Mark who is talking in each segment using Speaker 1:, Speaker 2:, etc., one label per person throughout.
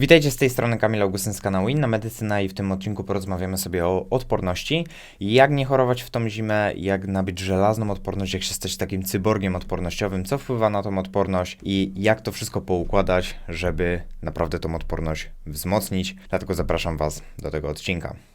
Speaker 1: Witajcie z tej strony Kamil Augustyn z kanału Inna Medycyna i w tym odcinku porozmawiamy sobie o odporności, jak nie chorować w tą zimę, jak nabyć żelazną odporność, jak się stać takim cyborgiem odpornościowym, co wpływa na tą odporność i jak to wszystko poukładać, żeby naprawdę tą odporność wzmocnić. Dlatego zapraszam Was do tego odcinka.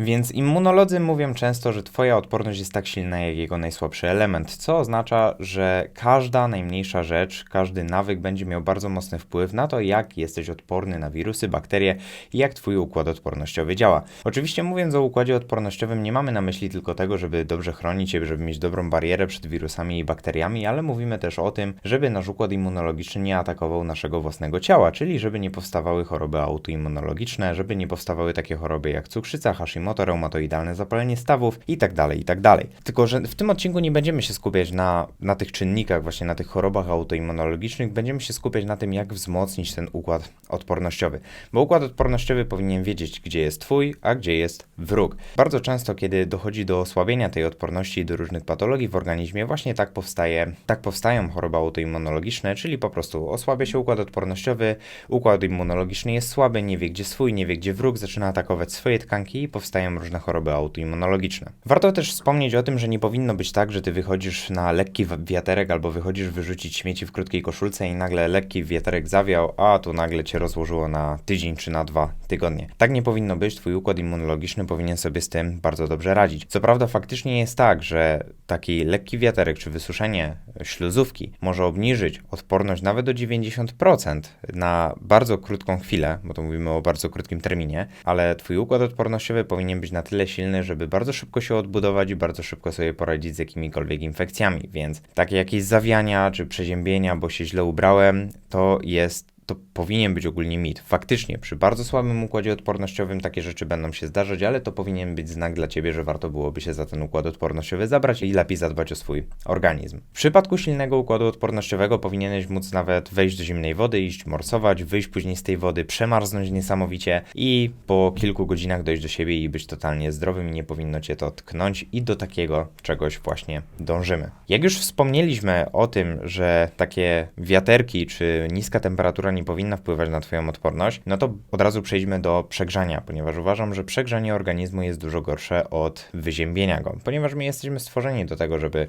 Speaker 1: Więc immunolodzy mówią często, że Twoja odporność jest tak silna jak jego najsłabszy element, co oznacza, że każda najmniejsza rzecz, każdy nawyk będzie miał bardzo mocny wpływ na to, jak jesteś odporny na wirusy, bakterie i jak Twój układ odpornościowy działa. Oczywiście mówiąc o układzie odpornościowym, nie mamy na myśli tylko tego, żeby dobrze chronić się, żeby mieć dobrą barierę przed wirusami i bakteriami, ale mówimy też o tym, żeby nasz układ immunologiczny nie atakował naszego własnego ciała, czyli żeby nie powstawały choroby autoimmunologiczne, żeby nie powstawały takie choroby jak cukrzyca, Hashimoto, reumatoidalne zapalenie stawów itd., tak itd. Tak Tylko, że w tym odcinku nie będziemy się skupiać na, na tych czynnikach, właśnie na tych chorobach autoimmunologicznych, będziemy się skupiać na tym, jak wzmocnić ten układ odpornościowy. Bo układ odpornościowy powinien wiedzieć, gdzie jest twój, a gdzie jest wróg. Bardzo często, kiedy dochodzi do osłabienia tej odporności do różnych patologii w organizmie, właśnie tak powstaje, tak powstają choroby autoimmunologiczne, czyli po prostu osłabia się układ odpornościowy, układ immunologiczny jest słaby, nie wie gdzie swój, nie wie gdzie wróg, zaczyna atakować swoje tkanki i powstaje powstają różne choroby autoimmunologiczne. Warto też wspomnieć o tym, że nie powinno być tak, że ty wychodzisz na lekki wiaterek albo wychodzisz wyrzucić śmieci w krótkiej koszulce i nagle lekki wiaterek zawiał, a tu nagle cię rozłożyło na tydzień czy na dwa tygodnie. Tak nie powinno być, twój układ immunologiczny powinien sobie z tym bardzo dobrze radzić. Co prawda faktycznie jest tak, że taki lekki wiaterek czy wysuszenie śluzówki może obniżyć odporność nawet do 90% na bardzo krótką chwilę, bo to mówimy o bardzo krótkim terminie, ale twój układ odpornościowy powinien powinien być na tyle silny, żeby bardzo szybko się odbudować i bardzo szybko sobie poradzić z jakimikolwiek infekcjami, więc takie jakieś zawiania czy przeziębienia, bo się źle ubrałem, to jest to powinien być ogólnie mit. Faktycznie, przy bardzo słabym układzie odpornościowym takie rzeczy będą się zdarzać, ale to powinien być znak dla Ciebie, że warto byłoby się za ten układ odpornościowy zabrać i lepiej zadbać o swój organizm. W przypadku silnego układu odpornościowego powinieneś móc nawet wejść do zimnej wody, iść morsować, wyjść później z tej wody, przemarznąć niesamowicie i po kilku godzinach dojść do siebie i być totalnie zdrowym i nie powinno Cię to tknąć i do takiego czegoś właśnie dążymy. Jak już wspomnieliśmy o tym, że takie wiaterki czy niska temperatura nie powinna wpływać na Twoją odporność, no to od razu przejdźmy do przegrzania, ponieważ uważam, że przegrzanie organizmu jest dużo gorsze od wyziębienia go, ponieważ my jesteśmy stworzeni do tego, żeby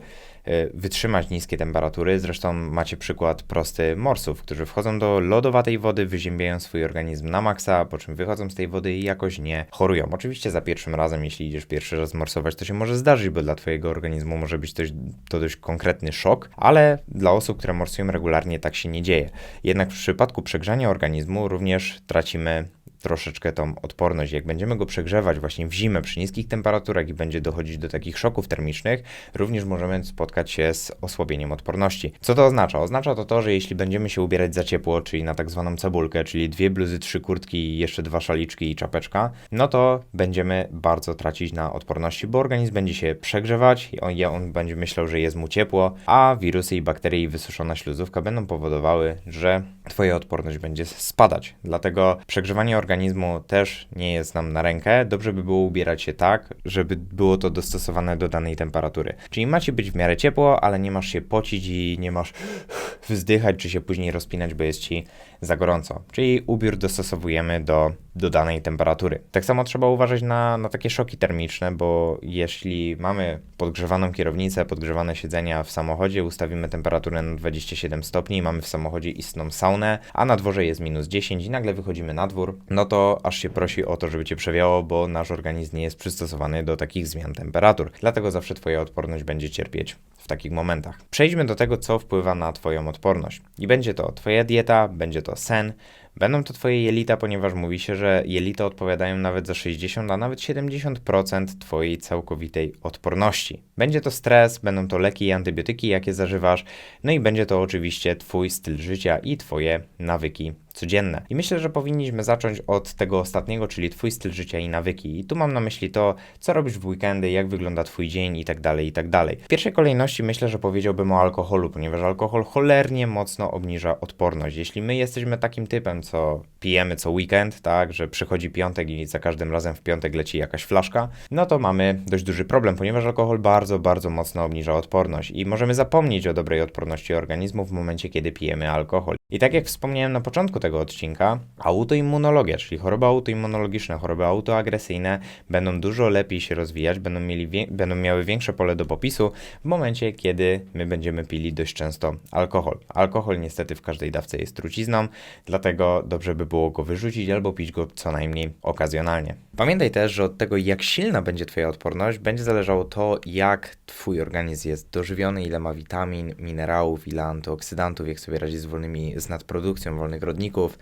Speaker 1: wytrzymać niskie temperatury. Zresztą macie przykład prosty morsów, którzy wchodzą do lodowatej wody, wyziębiają swój organizm na maksa, po czym wychodzą z tej wody i jakoś nie chorują. Oczywiście za pierwszym razem, jeśli idziesz pierwszy raz morsować, to się może zdarzyć, bo dla Twojego organizmu może być to, to dość konkretny szok, ale dla osób, które morsują regularnie, tak się nie dzieje. Jednak w przypadku przegrzania organizmu również tracimy troszeczkę tą odporność. Jak będziemy go przegrzewać właśnie w zimę przy niskich temperaturach i będzie dochodzić do takich szoków termicznych, również możemy spotkać się z osłabieniem odporności. Co to oznacza? Oznacza to to, że jeśli będziemy się ubierać za ciepło, czyli na tak zwaną cebulkę, czyli dwie bluzy, trzy kurtki, jeszcze dwa szaliczki i czapeczka, no to będziemy bardzo tracić na odporności, bo organizm będzie się przegrzewać i on, on będzie myślał, że jest mu ciepło, a wirusy i bakterie i wysuszona śluzówka będą powodowały, że Twoja odporność będzie spadać. Dlatego przegrzewanie organizmu organizmu też nie jest nam na rękę, dobrze by było ubierać się tak, żeby było to dostosowane do danej temperatury. Czyli macie być w miarę ciepło, ale nie masz się pocić i nie masz wzdychać, czy się później rozpinać, bo jest ci za gorąco. Czyli ubiór dostosowujemy do, do danej temperatury. Tak samo trzeba uważać na, na takie szoki termiczne, bo jeśli mamy podgrzewaną kierownicę, podgrzewane siedzenia w samochodzie, ustawimy temperaturę na 27 stopni, mamy w samochodzie istną saunę, a na dworze jest minus 10 i nagle wychodzimy na dwór, no to aż się prosi o to, żeby cię przewiało, bo nasz organizm nie jest przystosowany do takich zmian temperatur. Dlatego zawsze twoja odporność będzie cierpieć w takich momentach. Przejdźmy do tego, co wpływa na twoją odporność. I będzie to twoja dieta, będzie to sen, Będą to Twoje jelita, ponieważ mówi się, że jelita odpowiadają nawet za 60, a nawet 70% Twojej całkowitej odporności. Będzie to stres, będą to leki i antybiotyki, jakie zażywasz, no i będzie to oczywiście Twój styl życia i Twoje nawyki codzienne. I myślę, że powinniśmy zacząć od tego ostatniego, czyli Twój styl życia i nawyki. I tu mam na myśli to, co robisz w weekendy, jak wygląda Twój dzień i tak dalej, i tak dalej. W pierwszej kolejności myślę, że powiedziałbym o alkoholu, ponieważ alkohol cholernie mocno obniża odporność. Jeśli my jesteśmy takim typem, co pijemy co weekend, tak, że przychodzi piątek i za każdym razem w piątek leci jakaś flaszka, no to mamy dość duży problem, ponieważ alkohol bardzo, bardzo mocno obniża odporność i możemy zapomnieć o dobrej odporności organizmu w momencie, kiedy pijemy alkohol. I tak jak wspomniałem na początku tego odcinka, autoimmunologia, czyli choroby autoimmunologiczne, choroby autoagresyjne będą dużo lepiej się rozwijać, będą, mieli będą miały większe pole do popisu w momencie, kiedy my będziemy pili dość często alkohol. Alkohol niestety w każdej dawce jest trucizną, dlatego dobrze by było go wyrzucić albo pić go co najmniej okazjonalnie. Pamiętaj też, że od tego jak silna będzie Twoja odporność, będzie zależało to, jak Twój organizm jest dożywiony, ile ma witamin, minerałów, ile antyoksydantów, jak sobie radzi z wolnymi, z nadprodukcją wolnych rodników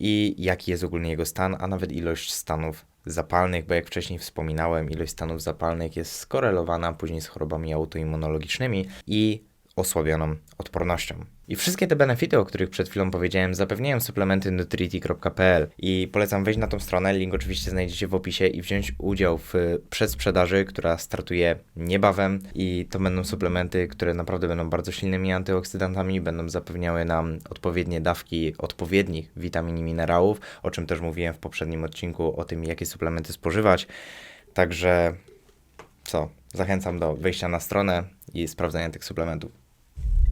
Speaker 1: i jaki jest ogólnie jego stan, a nawet ilość stanów zapalnych, bo jak wcześniej wspominałem, ilość stanów zapalnych jest skorelowana później z chorobami autoimmunologicznymi i osłabioną odpornością. I wszystkie te benefity, o których przed chwilą powiedziałem, zapewniają suplementy nutriti.pl i polecam wejść na tą stronę, link oczywiście znajdziecie w opisie i wziąć udział w przedsprzedaży, która startuje niebawem i to będą suplementy, które naprawdę będą bardzo silnymi antyoksydantami, będą zapewniały nam odpowiednie dawki odpowiednich witamin i minerałów, o czym też mówiłem w poprzednim odcinku o tym, jakie suplementy spożywać. Także co? Zachęcam do wejścia na stronę i sprawdzania tych suplementów.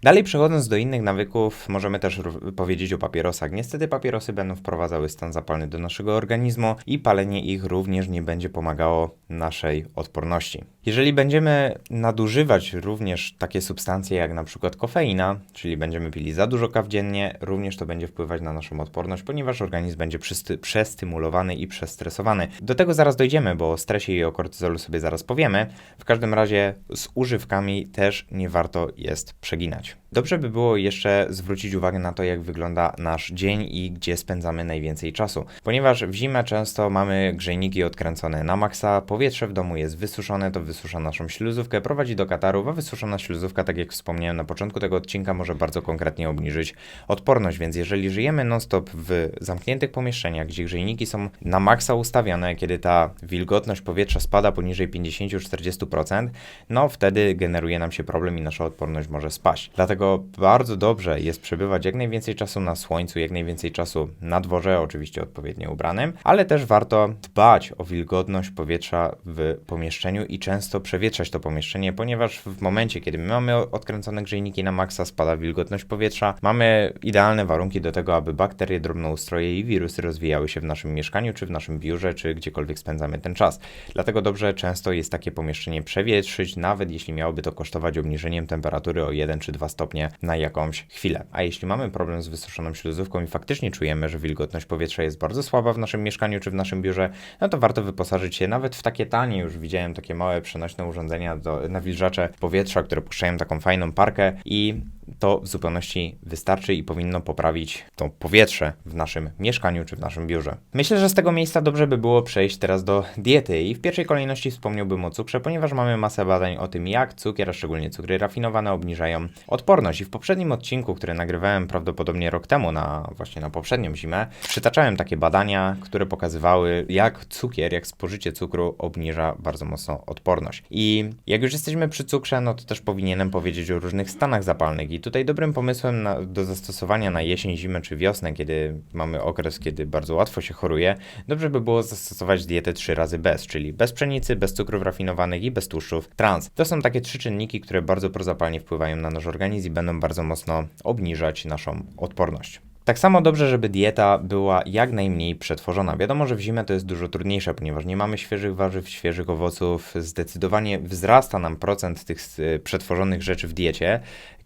Speaker 1: Dalej przechodząc do innych nawyków, możemy też powiedzieć o papierosach. Niestety papierosy będą wprowadzały stan zapalny do naszego organizmu i palenie ich również nie będzie pomagało naszej odporności. Jeżeli będziemy nadużywać również takie substancje jak na przykład kofeina, czyli będziemy pili za dużo kaw dziennie, również to będzie wpływać na naszą odporność, ponieważ organizm będzie przestymulowany i przestresowany. Do tego zaraz dojdziemy, bo o stresie i o kortyzolu sobie zaraz powiemy. W każdym razie z używkami też nie warto jest przeginać. Dobrze by było jeszcze zwrócić uwagę na to, jak wygląda nasz dzień i gdzie spędzamy najwięcej czasu. Ponieważ w zimę często mamy grzejniki odkręcone na maksa, powietrze w domu jest wysuszone, to wysusza naszą śluzówkę, prowadzi do katarów, a wysuszona śluzówka, tak jak wspomniałem na początku tego odcinka, może bardzo konkretnie obniżyć odporność. Więc jeżeli żyjemy non-stop w zamkniętych pomieszczeniach, gdzie grzejniki są na maksa ustawione, kiedy ta wilgotność powietrza spada poniżej 50-40%, no wtedy generuje nam się problem i nasza odporność może spaść. Dlatego bardzo dobrze jest przebywać jak najwięcej czasu na słońcu, jak najwięcej czasu na dworze, oczywiście odpowiednio ubranym, ale też warto dbać o wilgotność powietrza w pomieszczeniu i często przewietrzać to pomieszczenie, ponieważ w momencie, kiedy my mamy odkręcone grzejniki na maksa, spada wilgotność powietrza, mamy idealne warunki do tego, aby bakterie, drobnoustroje i wirusy rozwijały się w naszym mieszkaniu, czy w naszym biurze, czy gdziekolwiek spędzamy ten czas. Dlatego dobrze często jest takie pomieszczenie przewietrzyć, nawet jeśli miałoby to kosztować obniżeniem temperatury o 1 czy 2 stopnie na jakąś chwilę. A jeśli mamy problem z wysuszoną śluzówką i faktycznie czujemy, że wilgotność powietrza jest bardzo słaba w naszym mieszkaniu czy w naszym biurze, no to warto wyposażyć się nawet w takie tanie, już widziałem takie małe przenośne urządzenia do nawilżacze powietrza, które puszczają taką fajną parkę i to w zupełności wystarczy i powinno poprawić to powietrze w naszym mieszkaniu czy w naszym biurze. Myślę, że z tego miejsca dobrze by było przejść teraz do diety i w pierwszej kolejności wspomniałbym o cukrze, ponieważ mamy masę badań o tym, jak cukier, a szczególnie cukry rafinowane obniżają odporność. I w poprzednim odcinku, który nagrywałem prawdopodobnie rok temu na właśnie na poprzednią zimę, przytaczałem takie badania, które pokazywały, jak cukier, jak spożycie cukru obniża bardzo mocno odporność. I jak już jesteśmy przy cukrze, no to też powinienem powiedzieć o różnych stanach zapalnych i tutaj dobrym pomysłem na, do zastosowania na jesień, zimę czy wiosnę, kiedy mamy okres, kiedy bardzo łatwo się choruje, dobrze by było zastosować dietę trzy razy bez, czyli bez pszenicy, bez cukrów rafinowanych i bez tłuszczów trans. To są takie trzy czynniki, które bardzo prozapalnie wpływają na nasz organizm będą bardzo mocno obniżać naszą odporność. Tak samo dobrze, żeby dieta była jak najmniej przetworzona. Wiadomo, że w zimę to jest dużo trudniejsze, ponieważ nie mamy świeżych warzyw, świeżych owoców. Zdecydowanie wzrasta nam procent tych e, przetworzonych rzeczy w diecie.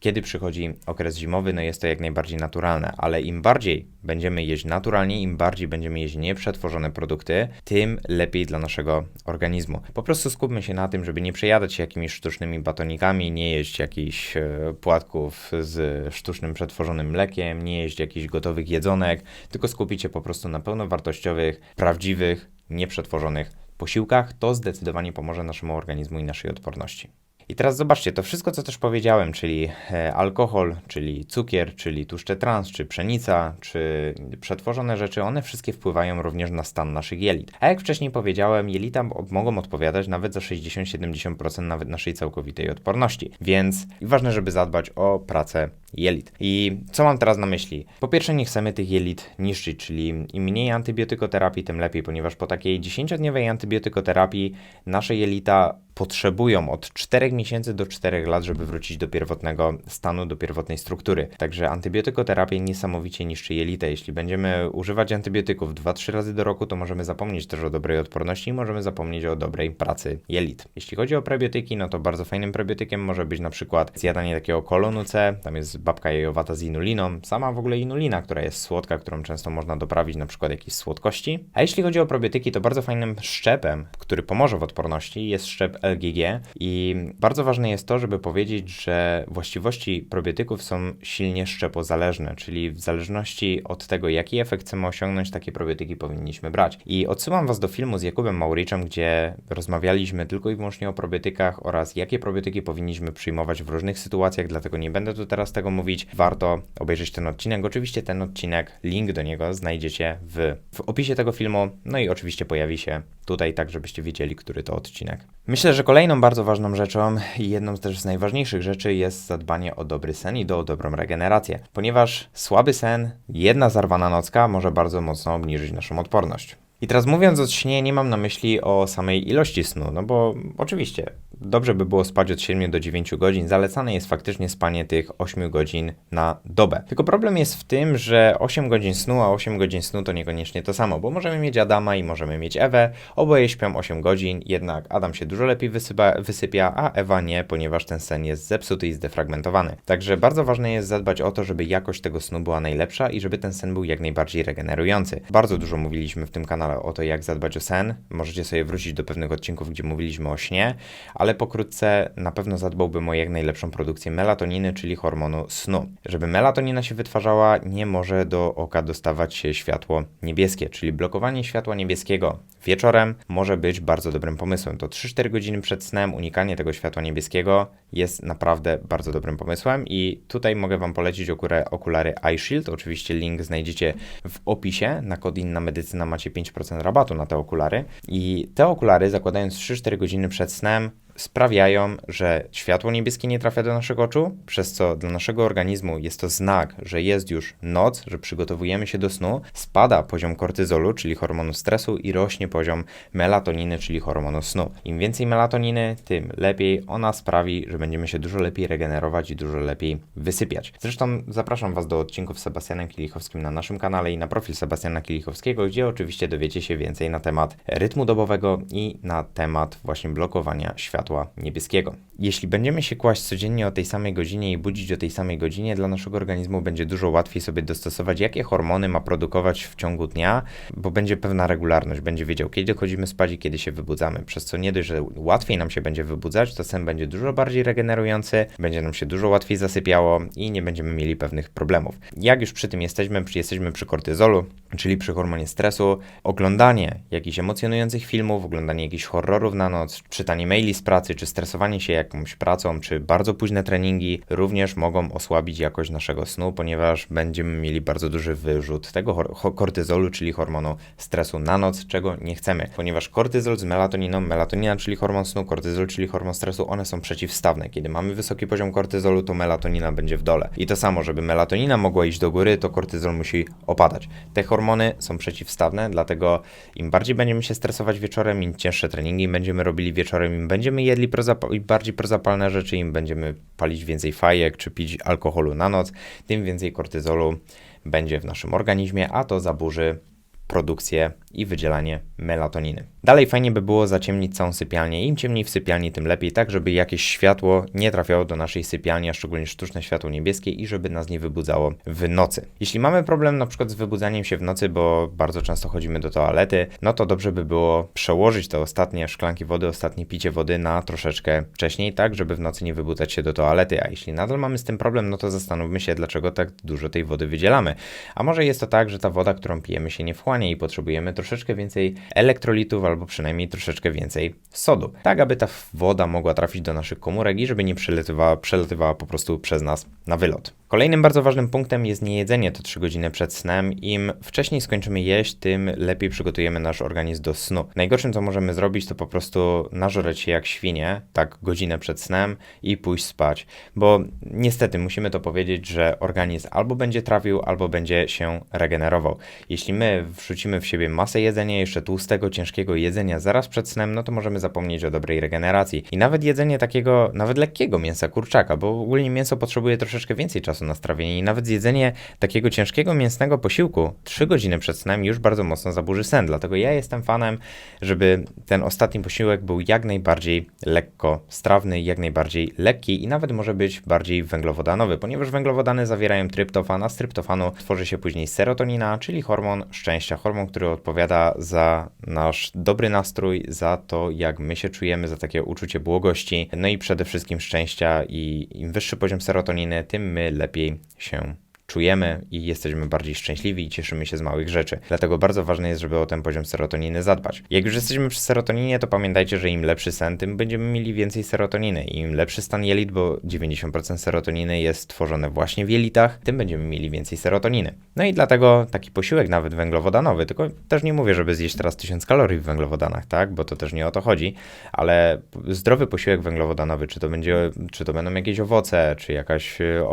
Speaker 1: Kiedy przychodzi okres zimowy, no jest to jak najbardziej naturalne, ale im bardziej będziemy jeść naturalnie, im bardziej będziemy jeść nieprzetworzone produkty, tym lepiej dla naszego organizmu. Po prostu skupmy się na tym, żeby nie przejadać się jakimiś sztucznymi batonikami, nie jeść jakichś e, płatków z sztucznym przetworzonym mlekiem, nie jeść jakichś gotowych jedzonek, tylko skupić się po prostu na pełnowartościowych, prawdziwych, nieprzetworzonych posiłkach. To zdecydowanie pomoże naszemu organizmu i naszej odporności. I teraz zobaczcie, to wszystko, co też powiedziałem, czyli e, alkohol, czyli cukier, czyli tłuszcze trans, czy pszenica, czy przetworzone rzeczy, one wszystkie wpływają również na stan naszych jelit. A jak wcześniej powiedziałem, jelita mogą odpowiadać nawet za 60-70% nawet naszej całkowitej odporności. Więc ważne, żeby zadbać o pracę jelit. I co mam teraz na myśli? Po pierwsze, nie chcemy tych jelit niszczyć, czyli im mniej antybiotykoterapii, tym lepiej, ponieważ po takiej 10-dniowej antybiotykoterapii nasze jelita potrzebują od 4 miesięcy do 4 lat, żeby wrócić do pierwotnego stanu, do pierwotnej struktury. Także antybiotykoterapia niesamowicie niszczy jelita. Jeśli będziemy używać antybiotyków 2-3 razy do roku, to możemy zapomnieć też o dobrej odporności i możemy zapomnieć o dobrej pracy jelit. Jeśli chodzi o prebiotyki, no to bardzo fajnym prebiotykiem może być na przykład zjadanie takiego kolonu C, tam jest babka jajowata z inuliną, sama w ogóle inulina, która jest słodka, którą często można doprawić na przykład jakieś słodkości. A jeśli chodzi o probiotyki, to bardzo fajnym szczepem, który pomoże w odporności jest szczep LGG i bardzo ważne jest to, żeby powiedzieć, że właściwości probiotyków są silnie szczepozależne, czyli w zależności od tego, jaki efekt chcemy osiągnąć, takie probiotyki powinniśmy brać. I odsyłam Was do filmu z Jakubem Mauriczem, gdzie rozmawialiśmy tylko i wyłącznie o probiotykach oraz jakie probiotyki powinniśmy przyjmować w różnych sytuacjach, dlatego nie będę tu teraz tego mówić. Warto obejrzeć ten odcinek. Oczywiście ten odcinek, link do niego znajdziecie w, w opisie tego filmu, no i oczywiście pojawi się tutaj tak, żebyście wiedzieli, który to odcinek. Myślę, że kolejną bardzo ważną rzeczą i jedną z też z najważniejszych rzeczy jest zadbanie o dobry sen i do, dobrą regenerację, ponieważ słaby sen, jedna zarwana nocka może bardzo mocno obniżyć naszą odporność. I teraz mówiąc o śnie, nie mam na myśli o samej ilości snu, no bo oczywiście dobrze by było spać od 7 do 9 godzin, zalecane jest faktycznie spanie tych 8 godzin na dobę. Tylko problem jest w tym, że 8 godzin snu, a 8 godzin snu to niekoniecznie to samo, bo możemy mieć Adama i możemy mieć Ewę, oboje śpią 8 godzin, jednak Adam się dużo lepiej wysypa, wysypia, a Ewa nie, ponieważ ten sen jest zepsuty i zdefragmentowany. Także bardzo ważne jest zadbać o to, żeby jakość tego snu była najlepsza i żeby ten sen był jak najbardziej regenerujący. Bardzo dużo mówiliśmy w tym kanale o to, jak zadbać o sen. Możecie sobie wrócić do pewnych odcinków, gdzie mówiliśmy o śnie, ale pokrótce na pewno zadbałbym o jak najlepszą produkcję melatoniny, czyli hormonu snu. Żeby melatonina się wytwarzała, nie może do oka dostawać się światło niebieskie, czyli blokowanie światła niebieskiego wieczorem może być bardzo dobrym pomysłem. To 3-4 godziny przed snem unikanie tego światła niebieskiego jest naprawdę bardzo dobrym pomysłem i tutaj mogę Wam polecić okulary iShield. Oczywiście link znajdziecie w opisie. Na kod inna medycyna macie 5% rabatu na te okulary. I te okulary zakładając 3-4 godziny przed snem sprawiają, że światło niebieskie nie trafia do naszego oczu, przez co dla naszego organizmu jest to znak, że jest już noc, że przygotowujemy się do snu, spada poziom kortyzolu, czyli hormonu stresu i rośnie poziom melatoniny, czyli hormonu snu. Im więcej melatoniny, tym lepiej ona sprawi, że będziemy się dużo lepiej regenerować i dużo lepiej wysypiać. Zresztą zapraszam Was do odcinków z Sebastianem Kielichowskim na naszym kanale i na profil Sebastiana Kielichowskiego, gdzie oczywiście dowiecie się więcej na temat rytmu dobowego i na temat właśnie blokowania światła światła niebieskiego. Jeśli będziemy się kłaść codziennie o tej samej godzinie i budzić o tej samej godzinie, dla naszego organizmu będzie dużo łatwiej sobie dostosować, jakie hormony ma produkować w ciągu dnia, bo będzie pewna regularność, będzie wiedział, kiedy chodzimy spać i kiedy się wybudzamy. Przez co nie dość, że łatwiej nam się będzie wybudzać, to sen będzie dużo bardziej regenerujący, będzie nam się dużo łatwiej zasypiało i nie będziemy mieli pewnych problemów. Jak już przy tym jesteśmy, jesteśmy przy kortyzolu, czyli przy hormonie stresu, oglądanie jakichś emocjonujących filmów, oglądanie jakichś horrorów na noc, czytanie maili z pracy, pracy, czy stresowanie się jakąś pracą, czy bardzo późne treningi również mogą osłabić jakość naszego snu, ponieważ będziemy mieli bardzo duży wyrzut tego kortyzolu, czyli hormonu stresu na noc, czego nie chcemy, ponieważ kortyzol z melatoniną, melatonina, czyli hormon snu, kortyzol, czyli hormon stresu, one są przeciwstawne. Kiedy mamy wysoki poziom kortyzolu, to melatonina będzie w dole. I to samo, żeby melatonina mogła iść do góry, to kortyzol musi opadać. Te hormony są przeciwstawne, dlatego im bardziej będziemy się stresować wieczorem, im cięższe treningi będziemy robili wieczorem, im będziemy jedli bardziej prozapalne rzeczy, im będziemy palić więcej fajek czy pić alkoholu na noc, tym więcej kortyzolu będzie w naszym organizmie, a to zaburzy produkcję i wydzielanie melatoniny. Dalej fajnie by było zaciemnić całą sypialnię. Im ciemniej w sypialni, tym lepiej, tak żeby jakieś światło nie trafiało do naszej sypialni, a szczególnie sztuczne światło niebieskie i żeby nas nie wybudzało w nocy. Jeśli mamy problem na przykład z wybudzaniem się w nocy, bo bardzo często chodzimy do toalety, no to dobrze by było przełożyć te ostatnie szklanki wody, ostatnie picie wody na troszeczkę wcześniej, tak żeby w nocy nie wybudzać się do toalety. A jeśli nadal mamy z tym problem, no to zastanówmy się, dlaczego tak dużo tej wody wydzielamy. A może jest to tak, że ta woda, którą pijemy się nie wchłania i potrzebujemy troszeczkę więcej elektrolitów albo przynajmniej troszeczkę więcej sodu, tak aby ta woda mogła trafić do naszych komórek i żeby nie przelatywała, przelatywała po prostu przez nas na wylot. Kolejnym bardzo ważnym punktem jest niejedzenie to 3 godziny przed snem. Im wcześniej skończymy jeść, tym lepiej przygotujemy nasz organizm do snu. Najgorszym, co możemy zrobić, to po prostu nażreć się jak świnie, tak godzinę przed snem i pójść spać. Bo niestety musimy to powiedzieć, że organizm albo będzie trawił, albo będzie się regenerował. Jeśli my wrzucimy w siebie masę jedzenia, jeszcze tłustego, ciężkiego jedzenia zaraz przed snem, no to możemy zapomnieć o dobrej regeneracji. I nawet jedzenie takiego, nawet lekkiego mięsa kurczaka, bo ogólnie mięso potrzebuje troszeczkę więcej czasu na strawienie i nawet zjedzenie takiego ciężkiego mięsnego posiłku 3 godziny przed snem już bardzo mocno zaburzy sen. Dlatego ja jestem fanem, żeby ten ostatni posiłek był jak najbardziej lekko strawny, jak najbardziej lekki i nawet może być bardziej węglowodanowy, ponieważ węglowodany zawierają tryptofan, a z tryptofanu tworzy się później serotonina, czyli hormon szczęścia, hormon, który odpowiada za nasz dobry nastrój, za to, jak my się czujemy, za takie uczucie błogości, no i przede wszystkim szczęścia i im wyższy poziom serotoniny, tym my lepiej się czujemy i jesteśmy bardziej szczęśliwi i cieszymy się z małych rzeczy. Dlatego bardzo ważne jest, żeby o ten poziom serotoniny zadbać. Jak już jesteśmy przy serotoninie, to pamiętajcie, że im lepszy sen, tym będziemy mieli więcej serotoniny. Im lepszy stan jelit, bo 90% serotoniny jest tworzone właśnie w jelitach, tym będziemy mieli więcej serotoniny. No i dlatego taki posiłek nawet węglowodanowy, tylko też nie mówię, żeby zjeść teraz 1000 kalorii w węglowodanach, tak, bo to też nie o to chodzi, ale zdrowy posiłek węglowodanowy, czy to będzie, czy to będą jakieś owoce, czy jakaś e,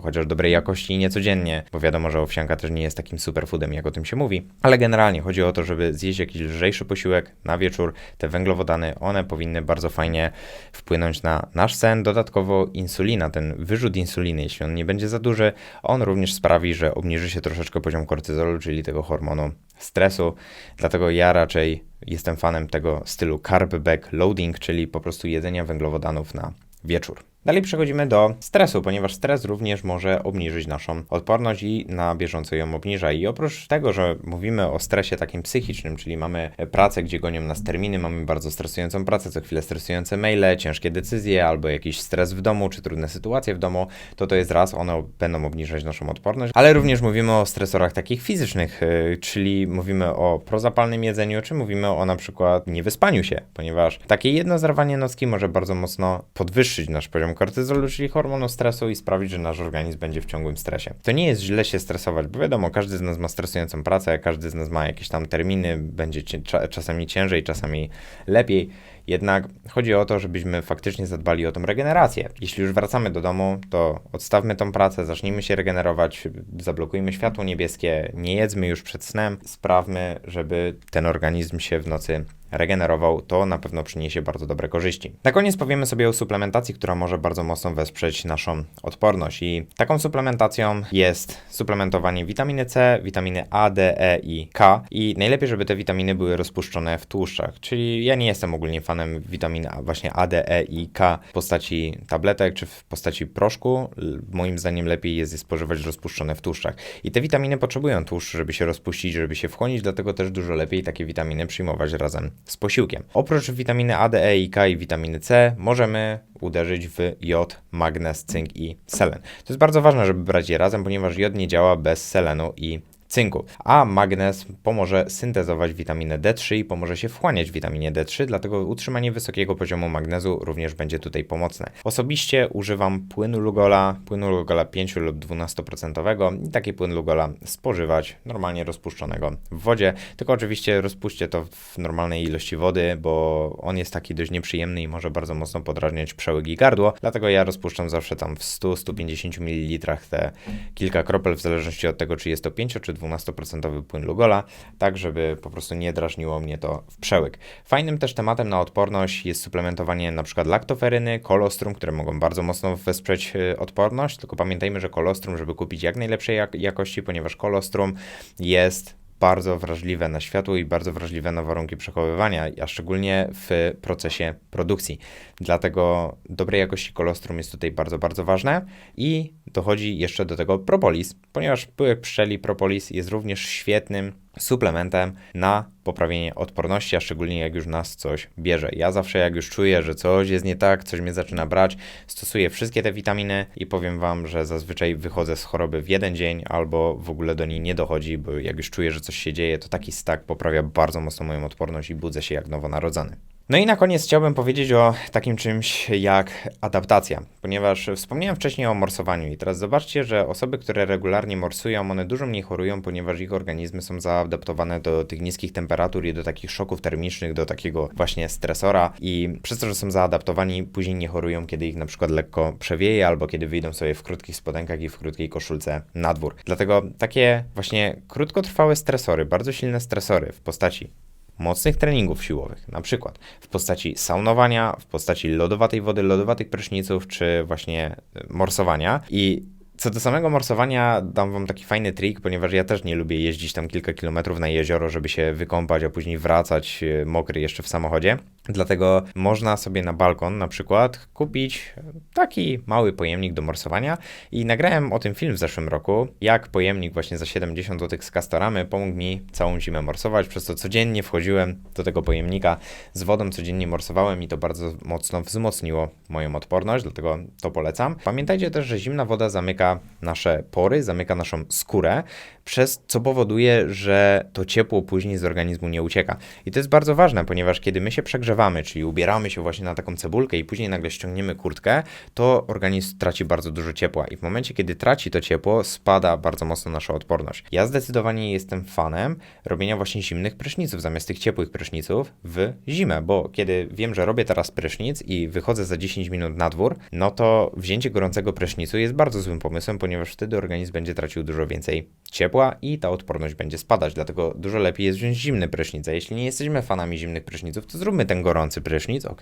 Speaker 1: chociaż dobrej jakości i niecodziennie, bo wiadomo, że owsianka też nie jest takim superfoodem, jak o tym się mówi. Ale generalnie chodzi o to, żeby zjeść jakiś lżejszy posiłek na wieczór. Te węglowodany, one powinny bardzo fajnie wpłynąć na nasz sen. Dodatkowo insulina, ten wyrzut insuliny, jeśli on nie będzie za duży, on również sprawi, że obniży się troszeczkę poziom kortyzolu, czyli tego hormonu stresu. Dlatego ja raczej jestem fanem tego stylu carb back loading, czyli po prostu jedzenia węglowodanów na wieczór. Dalej przechodzimy do stresu, ponieważ stres również może obniżyć naszą odporność i na bieżąco ją obniża. I oprócz tego, że mówimy o stresie takim psychicznym, czyli mamy pracę, gdzie gonią nas terminy, mamy bardzo stresującą pracę, co chwilę stresujące maile, ciężkie decyzje albo jakiś stres w domu, czy trudne sytuacje w domu, to to jest raz, one będą obniżać naszą odporność, ale również mówimy o stresorach takich fizycznych, y, czyli mówimy o prozapalnym jedzeniu, czy mówimy o na przykład niewyspaniu się, ponieważ takie jedno zerwanie nocki może bardzo mocno podwyższyć nasz poziom kortyzolu, czyli hormonu stresu i sprawić, że nasz organizm będzie w ciągłym stresie. To nie jest źle się stresować, bo wiadomo, każdy z nas ma stresującą pracę, każdy z nas ma jakieś tam terminy, będzie czasami ciężej, czasami lepiej. Jednak chodzi o to, żebyśmy faktycznie zadbali o tą regenerację. Jeśli już wracamy do domu, to odstawmy tą pracę, zacznijmy się regenerować, zablokujmy światło niebieskie, nie jedzmy już przed snem, sprawmy, żeby ten organizm się w nocy regenerował, to na pewno przyniesie bardzo dobre korzyści. Na koniec powiemy sobie o suplementacji, która może bardzo mocno wesprzeć naszą odporność i taką suplementacją jest suplementowanie witaminy C, witaminy A, D, E i K i najlepiej, żeby te witaminy były rozpuszczone w tłuszczach, czyli ja nie jestem ogólnie fanem witamin A, właśnie A, D, E i K w postaci tabletek czy w postaci proszku. Moim zdaniem lepiej jest je spożywać rozpuszczone w tłuszczach. I te witaminy potrzebują tłuszcz, żeby się rozpuścić, żeby się wchłonić, dlatego też dużo lepiej takie witaminy przyjmować razem z posiłkiem. Oprócz witaminy A, D, E i K i witaminy C możemy uderzyć w jod, magnez, cynk i selen. To jest bardzo ważne, żeby brać je razem, ponieważ jod nie działa bez selenu i cynku, a magnez pomoże syntezować witaminę D3 i pomoże się wchłaniać witaminie D3, dlatego utrzymanie wysokiego poziomu magnezu również będzie tutaj pomocne. Osobiście używam płynu Lugola, płynu Lugola 5 lub 12% i taki płyn Lugola spożywać normalnie rozpuszczonego w wodzie, tylko oczywiście rozpuśćcie to w normalnej ilości wody, bo on jest taki dość nieprzyjemny i może bardzo mocno podrażniać przełyk i gardło, dlatego ja rozpuszczam zawsze tam w 100-150 ml te kilka kropel w zależności od tego, czy jest to 5 czy 12% płyn Lugola, tak żeby po prostu nie drażniło mnie to w przełyk. Fajnym też tematem na odporność jest suplementowanie np. laktoferyny, kolostrum, które mogą bardzo mocno wesprzeć e, odporność, tylko pamiętajmy, że kolostrum, żeby kupić jak najlepszej jak jakości, ponieważ kolostrum jest bardzo wrażliwe na światło i bardzo wrażliwe na warunki przechowywania, a szczególnie w procesie produkcji. Dlatego dobrej jakości kolostrum jest tutaj bardzo, bardzo ważne i dochodzi jeszcze do tego propolis, ponieważ pyłek pszczeli propolis jest również świetnym suplementem na poprawienie odporności, a szczególnie jak już nas coś bierze. Ja zawsze jak już czuję, że coś jest nie tak, coś mnie zaczyna brać, stosuję wszystkie te witaminy i powiem Wam, że zazwyczaj wychodzę z choroby w jeden dzień albo w ogóle do niej nie dochodzi, bo jak już czuję, że coś się dzieje, to taki stak poprawia bardzo mocno moją odporność i budzę się jak nowonarodzony. No i na koniec chciałbym powiedzieć o takim czymś jak adaptacja, ponieważ wspomniałem wcześniej o morsowaniu i teraz zobaczcie, że osoby, które regularnie morsują, one dużo mniej chorują, ponieważ ich organizmy są zaadaptowane do tych niskich temperatur i do takich szoków termicznych, do takiego właśnie stresora i przez to, że są zaadaptowani, później nie chorują, kiedy ich na przykład lekko przewieje albo kiedy wyjdą sobie w krótkich spodenkach i w krótkiej koszulce na dwór. Dlatego takie właśnie krótkotrwałe stresory, bardzo silne stresory w postaci mocnych treningów siłowych, na przykład w postaci saunowania, w postaci lodowatej wody, lodowatych pryszniców, czy właśnie morsowania. I co do samego morsowania, dam wam taki fajny trik, ponieważ ja też nie lubię jeździć tam kilka kilometrów na jezioro, żeby się wykąpać, a później wracać y, mokry jeszcze w samochodzie. Dlatego można sobie na balkon na przykład kupić taki mały pojemnik do morsowania i nagrałem o tym film w zeszłym roku, jak pojemnik właśnie za 70 zł z Castoramy pomógł mi całą zimę morsować, przez to codziennie wchodziłem do tego pojemnika z wodą, codziennie morsowałem i to bardzo mocno wzmocniło moją odporność, dlatego to polecam. Pamiętajcie też, że zimna woda zamyka nasze pory, zamyka naszą skórę, przez co powoduje, że to ciepło później z organizmu nie ucieka. I to jest bardzo ważne, ponieważ kiedy my się przegrzewamy, czyli ubieramy się właśnie na taką cebulkę i później nagle ściągniemy kurtkę, to organizm traci bardzo dużo ciepła i w momencie, kiedy traci to ciepło, spada bardzo mocno nasza odporność. Ja zdecydowanie jestem fanem robienia właśnie zimnych pryszniców zamiast tych ciepłych pryszniców w zimę, bo kiedy wiem, że robię teraz prysznic i wychodzę za 10 minut na dwór, no to wzięcie gorącego prysznicu jest bardzo złym pomysłem, ponieważ wtedy organizm będzie tracił dużo więcej ciepła i ta odporność będzie spadać, dlatego dużo lepiej jest wziąć zimny prysznic. A jeśli nie jesteśmy fanami zimnych pryszniców, to zróbmy ten gorący prysznic, ok?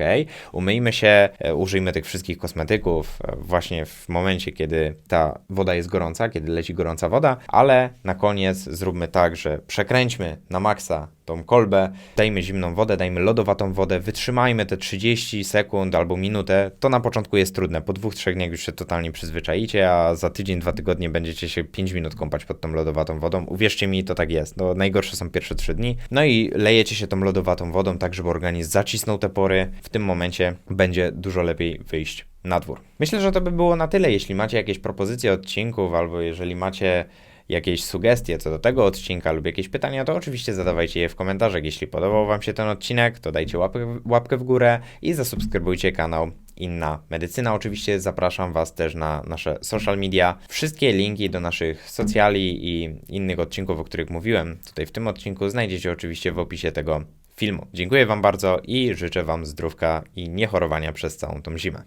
Speaker 1: Umyjmy się, e, użyjmy tych wszystkich kosmetyków e, właśnie w momencie, kiedy ta woda jest gorąca, kiedy leci gorąca woda, ale na koniec zróbmy tak, że przekręćmy na maksa tą kolbę, dajmy zimną wodę, dajmy lodowatą wodę, wytrzymajmy te 30 sekund albo minutę. To na początku jest trudne, po dwóch, trzech dniach już się totalnie przyzwyczaicie, a za tydzień, dwa tygodnie będziecie się 5 minut kąpać pod tą lodowatą wodą. Uwierzcie mi, to tak jest. No, najgorsze są pierwsze 3 dni. No i lejecie się tą lodowatą wodą tak, żeby organizm zacisnął te pory. W tym momencie będzie dużo lepiej wyjść na dwór. Myślę, że to by było na tyle. Jeśli macie jakieś propozycje odcinków albo jeżeli macie jakieś sugestie co do tego odcinka lub jakieś pytania, to oczywiście zadawajcie je w komentarzach. Jeśli podobał Wam się ten odcinek, to dajcie łapkę, łapkę w górę i zasubskrybujcie kanał Inna Medycyna. Oczywiście zapraszam Was też na nasze social media. Wszystkie linki do naszych socjali i innych odcinków, o których mówiłem tutaj w tym odcinku, znajdziecie oczywiście w opisie tego filmu. Dziękuję Wam bardzo i życzę Wam zdrówka i niechorowania przez całą tą zimę.